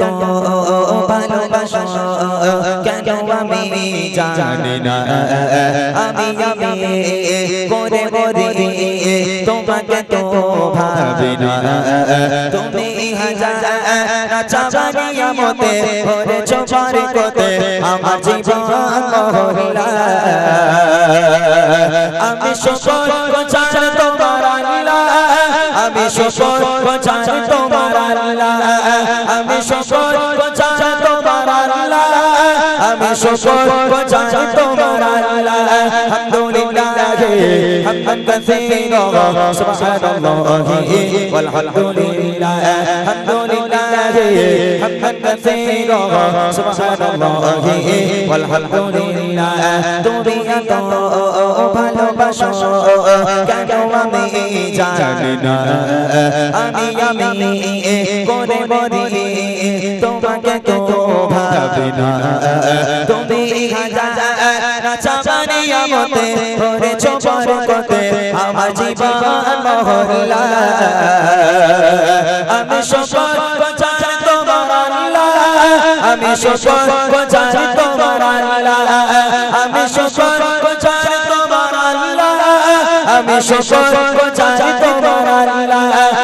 এত ভালোবাসো কেন আমি জানি না আমি আমি করে মরি তোমাকে তো ভাবি না তুমি হাজার চাবানিয়া মতে ভরে চোপার কোতে আমার জীবন মহলা আমি সকল চার তোমার আমি সকল চার তোমার আমি সকল চার তোমার আল্লাহ আমি আমি আমি করে মরি তোমাকে তো ভাবি না তুমি হাজার আমতে ভরে চোপর কোতে আমার জীবন মহল্লা। আমি সকল চার তোমার আল্লাহ। আমি সকল চার তোমার আল্লাহ। আমি সকল চার তোমার আল্লাহ। আমি সকল চার তোমার আল্লাহ।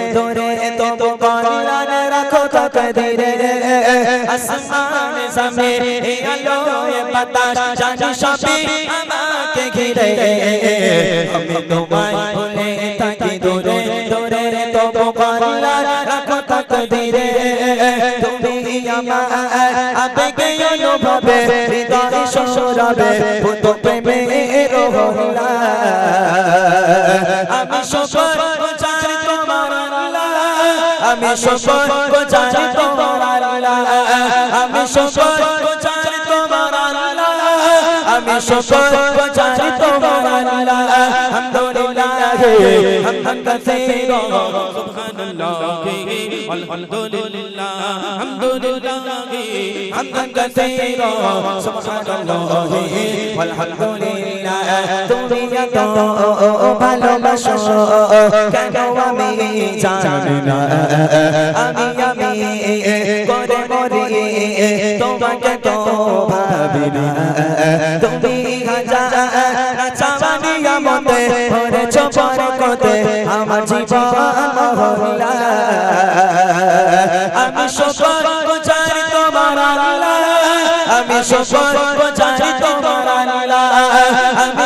আসমান জমিন আলোয় বাতাস জানি সবই আমাকে ঘিরে আমি তোমায় ভুলে থাকি দূরে দূরে তবু কল্যাণ রাখো তকদিরে তুমি আমার আবেগে অনুভবে হৃদয় সরাবে ভূত প্রেমে রোহলা আমি সকল আমি শপথ জানি তোমার আল্লাহ আমি শপথ জানি তোমার আল্লাহ আমি শপথ জানি তোমার আল্লাহ আলহামদুলিল্লাহ হামদান কাসীরা সুবহানাল্লাহ আলহামদুলিল্লাহ হামদুলিল্লাহ হামদান কাসীরা সুবহানাল্লাহ আলহামদুলিল্লাহ তুমি এত ভালোবাসো কেন আমি জানি না। আমি আমি করে মরি তোমাকে তো ভাবি না। তুমি হাজার চাবানি আমতে ভরে চোপর কোতে আমার জীবন। মহল্লা আমি সকল চাই তোমার আল্লাহ। আমি সকল চাই তোমার আল্লাহ। আমি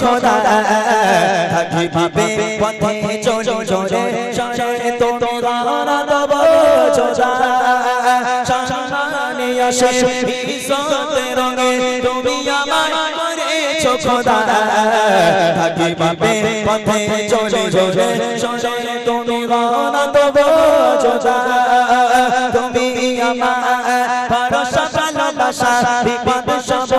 খোদা থাকি ভাবে পথে চলে চলে চলে তুমি রানা দেব চোদা সম্মানীয় সেই ইজ্জতের রঙে তুমি আমায় করেছ খোদা থাকি ভাবে পথে চলে চলে চলে তুমি রানা দেব চোদা তুমি আমার ভরসা ভালোবাসা বিপদ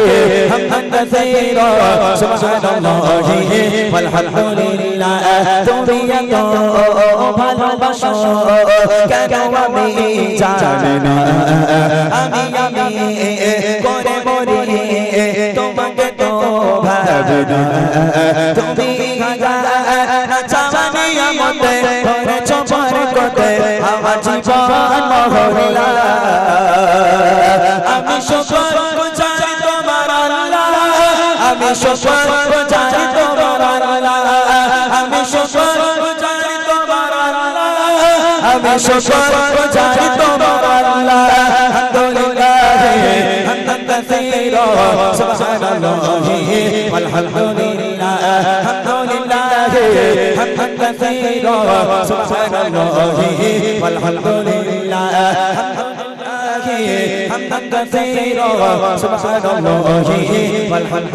حمدا كثيرا سبحان الله والحمد لله তুমি এত ভালোবাসো কেন আমি জানি না আমি আমি করে মরি তোমাকে তো ভাবি না তুমি চাওয়ানি আমতে করেছো বরকতে আমার জীবন মহল্লা আমি শুকর গুজারি তোমার আল্লাহ আমি শুকর গুজারি তোমার আল্লাহ আমি শুকর গুজারি তোমার আল্লাহ আলহামদুলিল্লাহ হামদান কাসীরা সুবহানাল্লাহ والحمدلله الحمدلله حمدا كثيرا سبحان الله والحمد لله حمدا كثيرا سبحان الله والحمد